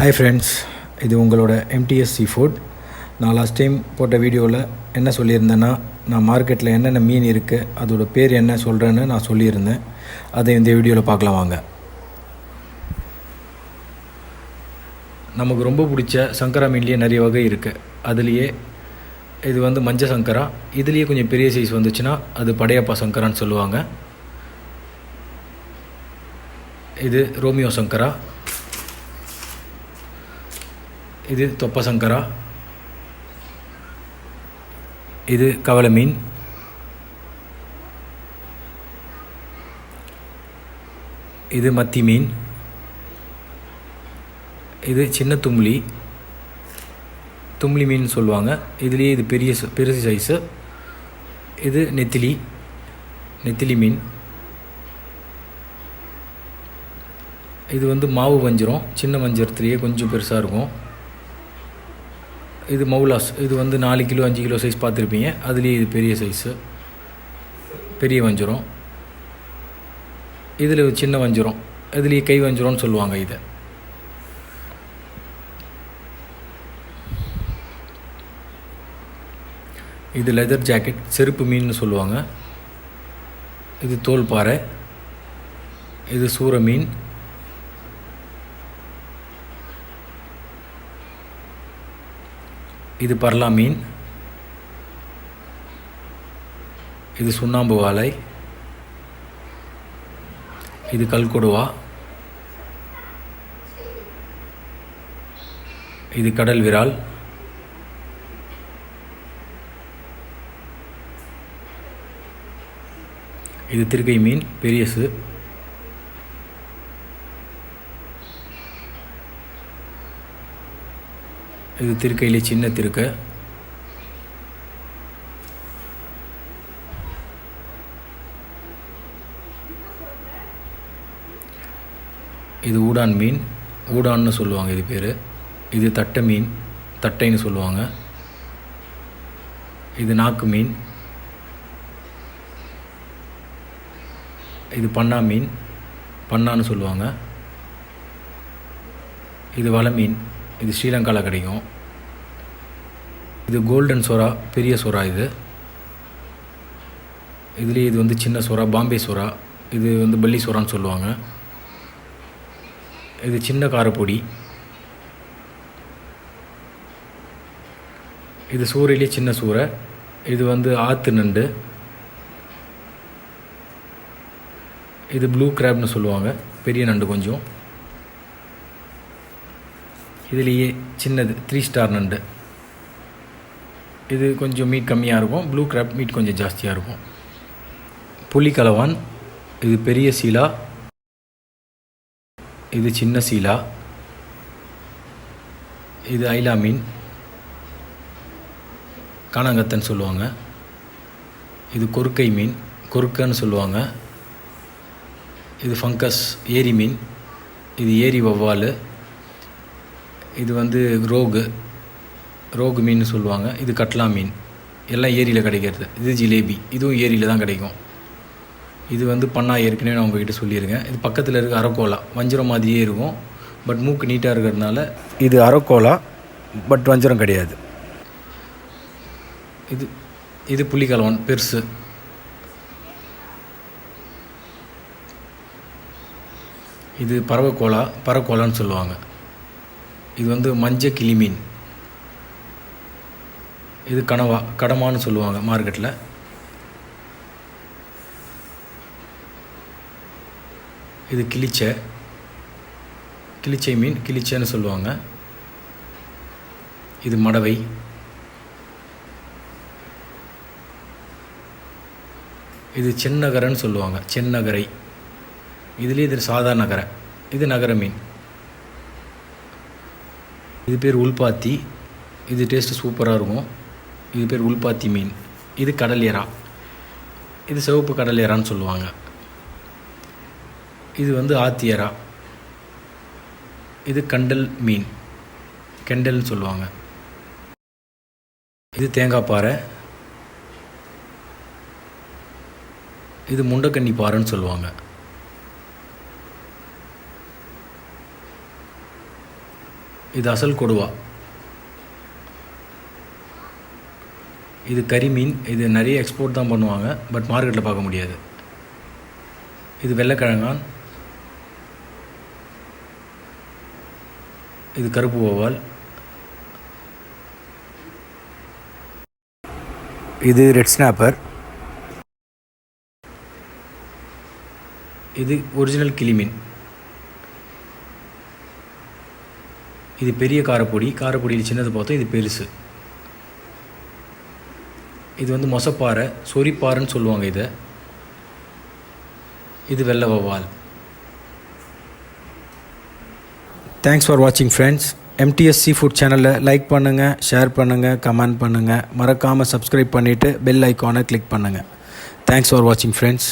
Hi friends இது உங்களோட MTS sea food நான் லாஸ்ட் டைம் போட்ட வீடியோவில் என்ன சொல்லியிருந்தேன்னா நான் மார்க்கெட்டில் என்னென்ன மீன் இருக்குது அதோட பேர் என்ன சொல்கிறேன்னு நான் சொல்லியிருந்தேன். அதை இந்த வீடியோவில் பார்க்கலாம் வாங்க. நமக்கு ரொம்ப பிடிச்ச சங்கரா மீன்லேயே நிறைய வகை இருக்குது அதுலேயே இது வந்து மஞ்ச சங்கரா. இதுலேயே கொஞ்சம் பெரிய சைஸ் வந்துச்சுன்னா அது படையப்பா சங்கரான்னு சொல்லுவாங்க. இது ரோமியோ சங்கரா. இது தொப்ப சங்கரா இது கவலை மீன் இது மத்தி மீன் இது சின்ன தும்ளி தும்ளி மீன் சொல்லுவாங்க. இதுலேயே இது பெரிய பெருசு சைஸு இது நெத்திலி. நெத்திலி மீன். இது வந்து மாவு வஞ்சிரம். சின்ன வஞ்சிரத்துலேயே கொஞ்சம் பெருசாக இருக்கும். இது மௌலாஸ் இது வந்து நாலு கிலோ அஞ்சு கிலோ சைஸ் பார்த்துருப்பீங்க. அதுலேயே இது பெரிய சைஸு பெரிய வஞ்சிரம். இதில் சின்ன வஞ்சிரம். இதுலேயே கை வஞ்சிரம்னு சொல்லுவாங்க இதை. இது லெதர் ஜாக்கெட் செருப்பு மீன் சொல்லுவாங்க. இது தோல் பாறை. இது சூர மீன் இது பர்லா மீன் இது சுண்ணாம்பு வாழை. இது கல்கொடுவா இது கடல் விரால். இது திருக்கை மீன் பெரியசு. இது திருக்கையிலே சின்ன திருக்கை. இது ஊடான் மீன். ஊடான்னு சொல்லுவாங்க இது பேர். இது தட்டை மீன். தட்டைன்னு சொல்லுவாங்க. இது நாக்கு மீன். இது பண்ணா மீன். பண்ணான்னு சொல்லுவாங்க. இது வலை மீன். இது ஸ்ரீலங்காவில் கிடைக்கும். இது கோல்டன் சொரா பெரிய சொரா இது. இதுலேயே இது வந்து சின்ன சுறா பாம்பே சொரா இது வந்து பள்ளி சொரான்னு சொல்லுவாங்க. இது சின்ன காரப்பொடி. இது சூறையிலே சின்ன சூறை. இது வந்து ஆற்று நண்டு. இது ப்ளூ கிராப்னு சொல்லுவாங்க. பெரிய நண்டு கொஞ்சம். இதுலேயே சின்னது த்ரீ ஸ்டார் நண்டு. இது கொஞ்சம் மீட் கம்மியாக இருக்கும். ப்ளூ கிராப் மீட் கொஞ்சம் ஜாஸ்தியாக இருக்கும். புலிக்கலவான் இது பெரிய சீலா. இது சின்ன சீலா. இது ஐலா மீன். காணாங்கத்தன்னு சொல்லுவாங்க. இது கொறுக்கை மீன். கொறுக்கன்னு சொல்லுவாங்க. இது ஃபங்கஸ் ஏரி மீன். இது ஏரி வவ்வால். இது வந்து ரோகு. ரோகு மீன் சொல்லுவாங்க. இது கட்லா மீன். எல்லாம் ஏரியில் கிடைக்கிறது. இது ஜிலேபி. இதுவும் ஏரியில் தான் கிடைக்கும். இது வந்து பண்ணா ஏற்கனவே நான் உங்ககிட்ட சொல்லியிருக்கேன். இது பக்கத்தில் இருக்க அரக்கோலா. வஞ்சிரம் மாதிரியே இருக்கும். பட் மூக்கு நீட்டாக இருக்கிறதுனால இது அரக்கோலா பட் வஞ்சிரம் கிடையாது. இது இது புள்ளிக்கலவன் பெருசு. இது பறவைக்கோலா பறக்கோலான்னு சொல்லுவாங்க. இது வந்து மஞ்சள் கிளி மீன் இது கனவா கடமான்னு சொல்லுவாங்க மார்க்கெட்டில் இது கிளிச்சை. கிளிச்சை மீன் கிளிச்சைன்னு சொல்லுவாங்க. இது மடவை. இது சென்னகரன்னு சொல்லுவாங்க செந்நகரை. இதுலேயே இது சாதா நகரை. இது நகர மீன். இது பேர் உள்பாத்தி இது டேஸ்ட்டு சூப்பராக இருக்கும். இது பேர் உள்பாத்தி மீன். இது கடல் எறா இது சிவப்பு கடல் எறான்னு சொல்லுவாங்க. இது வந்து ஆத்தி எறா இது கண்டல் மீன். கெண்டல்னு சொல்லுவாங்க. இது தேங்காய் பாறை. இது முண்டக்கண்ணி பாறைன்னு சொல்லுவாங்க. இது அசல் கொடுவா. இது கரிமீன் இது நிறைய எக்ஸ்போர்ட் தான் பண்ணுவாங்க பட் மார்க்கெட்டில் பார்க்க முடியாது. இது வெள்ளைக்கிழங்கான். இது கருப்பு ஓவால். இது ரெட் ஸ்னாப்பர் இது ஒரிஜினல் கிளிமீன் இது பெரிய காரப்பொடி. காரப்பொடியில் சின்னது பார்த்தோம் இது பெருசு. இது வந்து மொசப்பாறை சொரிப்பாறைன்னு சொல்லுவாங்க இதை. இது வெள்ளை வவ்வால் தேங்க்ஸ் ஃபார் வாட்சிங் ஃப்ரெண்ட்ஸ் எம்டிஎஸ் சீ ஃபுட் சேனலை லைக் பண்ணுங்கள் ஷேர் பண்ணுங்கள் கமெண்ட் பண்ணுங்கள் மறக்காமல் சப்ஸ்கிரைப் பண்ணிவிட்டு பெல் ஐக்கானை கிளிக் பண்ணுங்கள் தேங்க்ஸ் ஃபார் வாட்சிங் ஃப்ரெண்ட்ஸ்